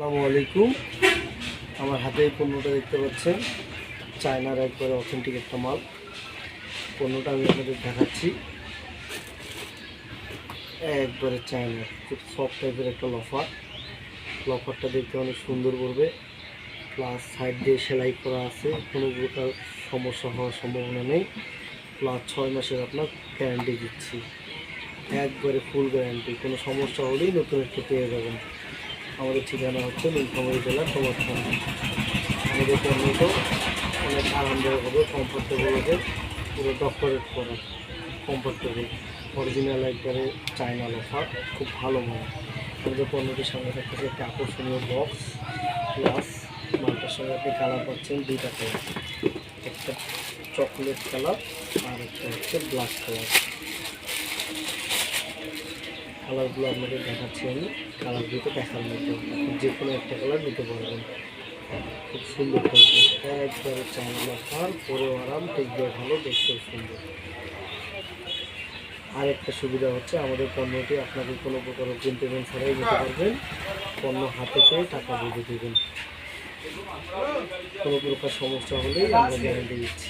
আসসালামু আলাইকুম আমার হাতে এই পণ্যটা দেখতে পাচ্ছেন। চায়নার একবারে অথেন্টিক একটা মাল। পণ্যটা আমি আপনাদের দেখাচ্ছি। একবারে চায়না খুব সফট টাইপের একটা লফার লফারটা দেখতে অনেক সুন্দর করবে প্লাস সাইড দিয়ে সেলাই করা আছে। কোনো প্রকার সমস্যা হওয়ার সম্ভাবনা নেই। প্লাস ছয় মাসের আপনার গ্যারান্টি দিচ্ছি। একবারে ফুল গ্যারান্টি কোনো সমস্যা হলেই নতুন একটা পেয়ে যাবেন। আমাদের ঠিকানা হচ্ছে নীলফামারী জেলার সমর্থন আমাদের পণ্যটা অনেক আরামদায়ক হবে কমফোর্টেবল হবে, পুরো ডক্টরেট করে কমফোর্টেবল অরিজিনাল একবারে চায়না লোফার খুব ভালো মনে আমাদের পণ্যটির সঙ্গে থাকতেছে একটা আকর্ষণীয় বক্স প্লাস মালটার সঙ্গে আপনি কালার পাচ্ছেন দুইটা কালার একটা চকলেট কালার আর একটা হচ্ছে ব্ল্যাক কালার কালারগুলো আপনাকে দেখাচ্ছি আমি। কালারগুলো দেখার মতো। যে কোনো একটা কালার নিতে পারবেন। খুব সুন্দর থাকবে একবারে চায়না লাফার পরেও আরাম টেকবে ভালো, দেখতেও সুন্দর। আর একটা সুবিধা হচ্ছে, আমাদের পণ্যটি আপনাকে কোনো প্রকার অগ্রিম পেমেন্ট ছাড়াই নিতে পারবেন। পণ্য হাতে পেয়ে টাকা বুঝে দেবেন কোনো প্রকার সমস্যা হলেই আমরা গ্যারান্টি দিচ্ছি।